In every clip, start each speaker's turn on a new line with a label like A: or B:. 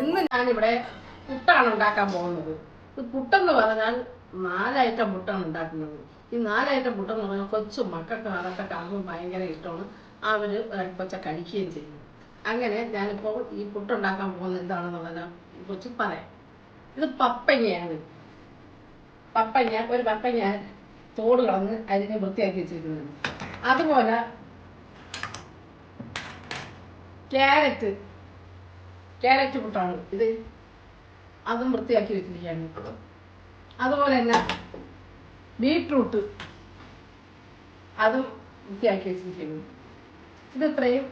A: ഇന്ന് ഞാൻ ഇവിടെ പുട്ടാണ് ഉണ്ടാക്കാൻ പോകുന്നത്. ഇത് പുട്ടെന്ന് പറഞ്ഞാൽ നാലൈറ്റം പുട്ടാണ് ഉണ്ടാക്കുന്നത്. ഈ നാലൈറ്റം പുട്ടെന്ന് പറഞ്ഞാൽ കൊച്ചു മക്കൾക്ക് അതൊക്കെ കാണുമ്പോൾ ഭയങ്കര ഇഷ്ടമാണ്. അവർ കൊച്ച കഴിക്കുകയും ചെയ്യും. അങ്ങനെ ഞാനിപ്പോൾ ഈ പുട്ടുണ്ടാക്കാൻ പോകുന്നത് എന്താണെന്നുള്ളത് കുറിച്ച് പറയാം. ഇത് പപ്പങ്ങയാണ്. പപ്പങ്ങ ഒരു പപ്പങ്ങ തോട് കളഞ്ഞ് അരിഞ്ഞ് വൃത്തിയാക്കി വെച്ചിരിക്കുന്നത്. അതുപോലെ ക്യാരറ്റ്. ക്യാരറ്റ് പുട്ടാണ്. ഇത് അതും വൃത്തിയാക്കി വെച്ചിരിക്കുകയാണ്. അതുപോലെ തന്നെ ബീട്രൂട്ട് അതും വൃത്തിയാക്കി വെച്ചിരിക്കുന്നു ഇത് ഇത്രയും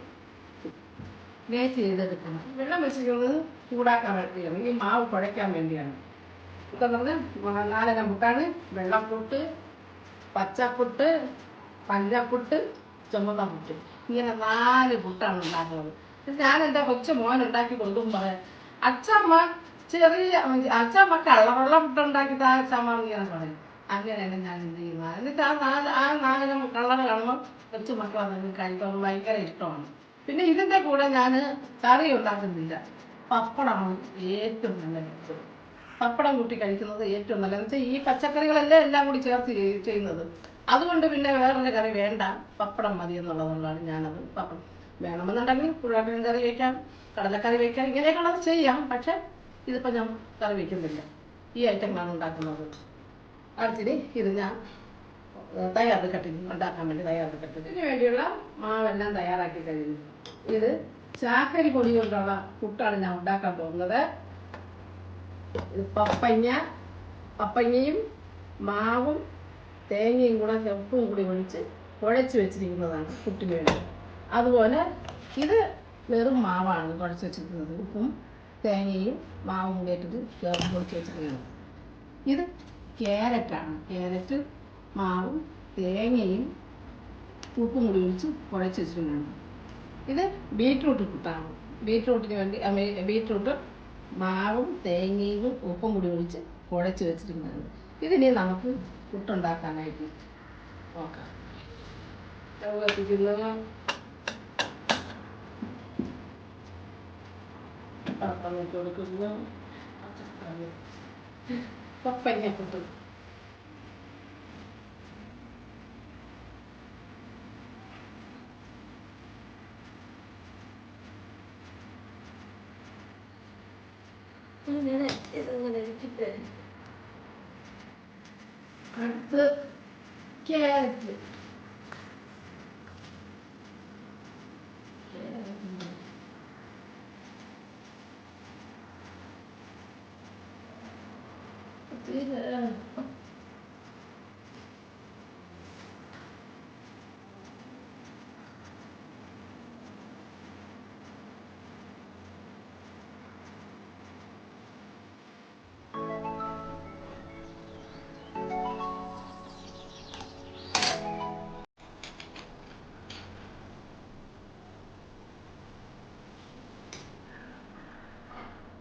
A: വേസ്റ്റ് ചെയ്തെടുക്കണം വെള്ളം വെച്ചിരിക്കുന്നത് ചൂടാക്കാൻ വേണ്ടിയാണ്. ഈ മാവ് കുഴയ്ക്കാൻ വേണ്ടിയാണ്. ഇതെന്ന് പറഞ്ഞാൽ നാലെണ്ണം പുട്ടാണ്. വെള്ളപ്പുട്ട് പച്ചപ്പുട്ട് പഞ്ചപ്പുട്ട് ചുമന്ന പുട്ട്. ഇങ്ങനെ നാല് പുട്ടാണ് ഉണ്ടാക്കുന്നത്. ഞാൻ എന്റെ കൊച്ചു മോൻ ഉണ്ടാക്കി കൊടുക്കും അച്ഛമ്മ ചെറിയ അച്ഛമ്മ കളറുള്ള പുട്ടുണ്ടാക്കി താ അച്ഛമ്മ ഇങ്ങനെ പറയും. അങ്ങനെയാണ് ഞാൻ എന്ത് ചെയ്യുന്നത്. എന്നിട്ട് ആ നാല് ആ നാലിനും കള്ളറ് കാണുമ്പോൾ കൊച്ചു അതൊക്കെ കഴിക്കാൻ ഭയങ്കര ഇഷ്ടമാണ്. പിന്നെ ഇതിന്റെ കൂടെ ഞാൻ കറി ഉണ്ടാക്കുന്നില്ല. പപ്പടമാണ് ഏറ്റവും നല്ല പപ്പടം കൂട്ടി കഴിക്കുന്നത് ഏറ്റവും നല്ല എന്ന് ഈ പച്ചക്കറികളെല്ലാം എല്ലാം കൂടി ചേർത്ത് ചെയ്യുന്നത്. അതുകൊണ്ട് പിന്നെ വേറൊരു കറി വേണ്ട. പപ്പടം മതി എന്നുള്ളതുകൊണ്ടാണ് ഞാനത് പപ്പടം വേണമെന്നുണ്ടെങ്കിൽ പുഴക്കിഴങ്ങ് കറി വയ്ക്കാം കടലക്കറി വയ്ക്കാം ഇങ്ങനെയൊക്കെയുള്ളത് ചെയ്യാം. പക്ഷെ ഇതിപ്പോൾ ഞാൻ കറി വയ്ക്കുന്നില്ല. ഈ ഐറ്റങ്ങളാണ് ഉണ്ടാക്കുന്നത്. അടുത്തിനി ഇത് ഞാൻ തയ്യാറെടുക്കട്ടെ ഉണ്ടാക്കാൻ വേണ്ടി തയ്യാറെടുക്കട്ടെ ഇതിന് വേണ്ടിയുള്ള മാവെല്ലാം തയ്യാറാക്കി കഴിഞ്ഞു. ഇത് ചാക്കരി പൊടി കൊണ്ടുള്ള പുട്ടാണ് ഞാൻ ഉണ്ടാക്കാൻ പോകുന്നത്. പപ്പങ്ങ പപ്പങ്ങയും മാവും തേങ്ങയും കൂടെ ഉപ്പും കൂടി ഒഴിച്ച് കുഴച്ച് വെച്ചിരിക്കുന്നതാണ് പുട്ടിന് വേണ്ടി. അതുപോലെ ഇത് വെറും മാവാണ് കുഴച്ച് വെച്ചിരിക്കുന്നത്. ഉപ്പും തേങ്ങയും മാവും കേട്ടിട്ട് ചേർത്ത് പൊടിച്ച് വെച്ചിരിക്കുന്നത് ഇത് ക്യാരറ്റാണ്. ക്യാരറ്റ് മാവും തേങ്ങയും ഉപ്പും കൂടി ഒഴിച്ച് കുഴച്ച് വെച്ചിരിക്കുന്നത് ഇത് ബീറ്റ്റൂട്ട് പുട്ടാണ് ബീറ്റ്റൂട്ടിന് വേണ്ടി ബീറ്റ്റൂട്ട് മാവും തേങ്ങയും ഉപ്പും കൂടി ഒഴിച്ച് കുഴച്ച് വെച്ചിരിക്കുന്നതാണ് ഇതിനെ നമുക്ക് പുട്ടുണ്ടാക്കാനായിട്ട് നോക്കാം. സ്റ്റവ് കത്തിക്കുന്നത് പാത്രം വെച്ച് കൊടുക്കുന്നു പച്ചക്കറി പപ്പങ്ങ പുട്ട് ഇങ്ങനെ ഇതിങ്ങനെ ഇട്ടിട്ട് അടുത്ത് ക്യാരറ്റ് ഇത്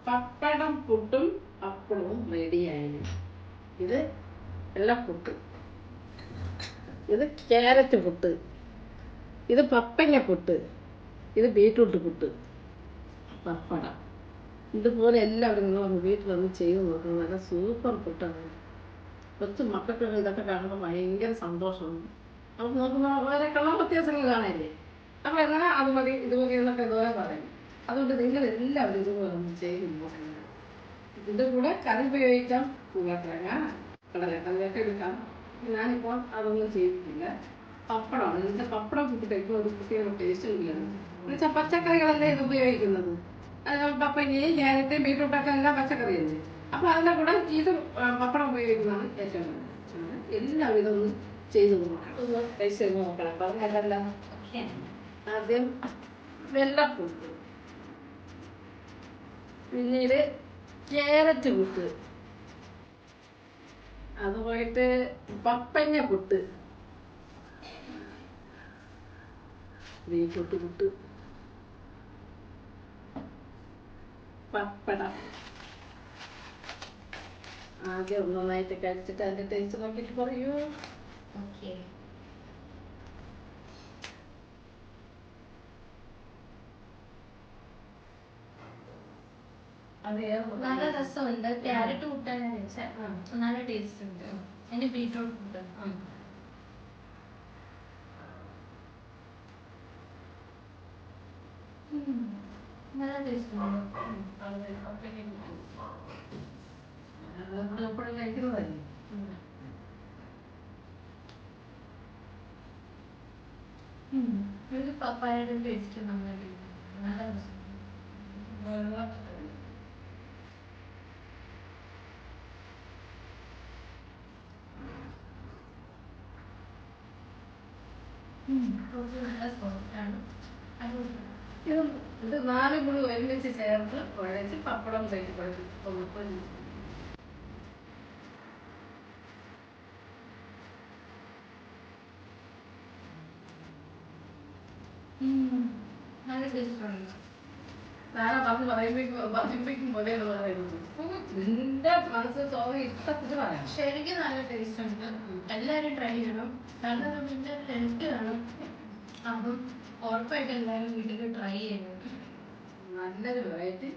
A: പപ്പടം പുട്ടും പപ്പടവും റെഡിയായി ഇത് വെള്ളപ്പുട്ട് ഇത് ക്യാരറ്റ് പുട്ട്. ഇത് പപ്പങ്ങ പുട്ട്. ഇത് ബീട്രൂട്ട് പുട്ട്. പപ്പടം. ഇതുപോലെ എല്ലാവരും നിങ്ങൾ വീട്ടിൽ വന്ന് ചെയ്ത് നോക്കുന്നത് നല്ല സൂപ്പർ പുട്ടാണ്. കൊച്ചു മക്കൾക്ക് ഇതൊക്കെ കാണുമ്പോൾ ഭയങ്കര സന്തോഷമാണ്. അപ്പം നോക്കുമ്പോൾ വേറെ കളർ വ്യത്യാസങ്ങൾ കാണാനില്ലേ? അപ്പോൾ എന്നാൽ അത് മതി ഇതുപോലെ എന്നൊക്കെ ഇതുപോലെ പറയും. അതുകൊണ്ട് നിങ്ങൾ എല്ലാവരും ഇതുപോലെ ഒന്ന് ചെയ്ത് നോക്കുന്നത് ഇതിന്റെ കൂടെ കറി ഉപയോഗിക്കാം പൂവക്കിഴങ്ങ കടലക്കറിയൊക്കെ എടുക്കാം. ഞാനിപ്പോൾ അതൊന്നും ചെയ്തിട്ടില്ല. പപ്പടമാണ്. ഇതിന്റെ പപ്പടം കൂട്ടിട്ടേക്കും ഒരു പ്രത്യേക ടേസ്റ്റ് ഇല്ലാണ് എന്നുവെച്ചാൽ പച്ചക്കറികളല്ലേ ഇത് ഉപയോഗിക്കുന്നത്? അത് പപ്പങ്ങയും ക്യാരറ്റ് ബീട്രൂട്ടൊക്കെ എല്ലാം പച്ചക്കറിയല്ലേ? അപ്പോൾ അതിന്റെ കൂടെ ഇത് പപ്പടം ഉപയോഗിക്കുന്നതാണ് ഏറ്റവും നല്ലത്. എല്ലാവരും ഇതൊന്ന് ചെയ്ത് നോക്കണം. ഒന്ന് ടേസ്റ്റ് ചെയ്ത് നോക്കണം. പറഞ്ഞല്ലോ ആദ്യം വെള്ളപ്പൂട്ട്. പിന്നീട് ക്യാരറ്റ് പുട്ട്. അത് പോയിട്ട് പപ്പങ്ങ പുട്ട്. ബീട്രൂട്ട് പുട്ട്. പപ്പടം. ആദ്യം നന്നായിട്ട് കഴിച്ചിട്ട് അതിന്റെ ടേസ്റ്റ് നോക്കിയിട്ട് പറയൂ.
B: ഓക്കെ നല്ല രസമുണ്ട്. ക്യാരറ്റ് കൂട്ടാൻ കഴിച്ചാൽ
A: ആ.
B: നല്ല ടേസ്റ്റ് ഉണ്ട്. അതിന്റെ ബീട്രൂട്ട് ഉണ്ട്. നല്ല ടേസ്റ്റ് ഉണ്ട്.
A: അത് എപ്പോഴും കഴിക്കുന്നതല്ലേ?
B: ഒരു പപ്പായയുടെ ടേസ്റ്റ് നന്നായിട്ട് നല്ല രസം കുറച്ച് നല്ല സോഫ്റ്റ് ആണ് അടിപൊളിയാണ്
A: ഇത് ഇത് നാലും ഒരുമിച്ച് ചേർത്ത് കുഴച്ച് പപ്പടം തേച്ച് കുഴച്ച്
B: നല്ല ടേസ്റ്റ് ഉണ്ട്
A: നാളെ പറഞ്ഞ് പറയുമ്പോഴേക്കും പറയുമ്പോഴേക്കും പോലെ എന്ന് പറയുന്നത്. നിന്റെ മനസ്സിൽ തോന്നി ഇഷ്ടപ്പെട്ട് പറയാം.
B: ശരിക്കും നല്ല ടേസ്റ്റ് ഉണ്ട്. എല്ലാവരും ട്രൈ ചെയ്യണം. കാരണം പിന്നെ ഹെൽത്ത് ആണ് അപ്പം ഉറപ്പായിട്ട് എല്ലാവരും വീട്ടിൽ ട്രൈ ചെയ്യണം.
A: നല്ലൊരു വെറൈറ്റി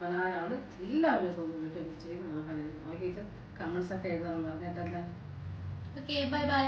A: പലഹാരമാണ് എല്ലാവരും ഒന്ന് വീട്ടിൽ ചെയ്ത് നോക്കാൻ നോക്കിയിട്ട് കമൻസ് ഒക്കെ എഴുതാൻ പറഞ്ഞിട്ടല്ല
B: ഓക്കെ ബൈ ബൈ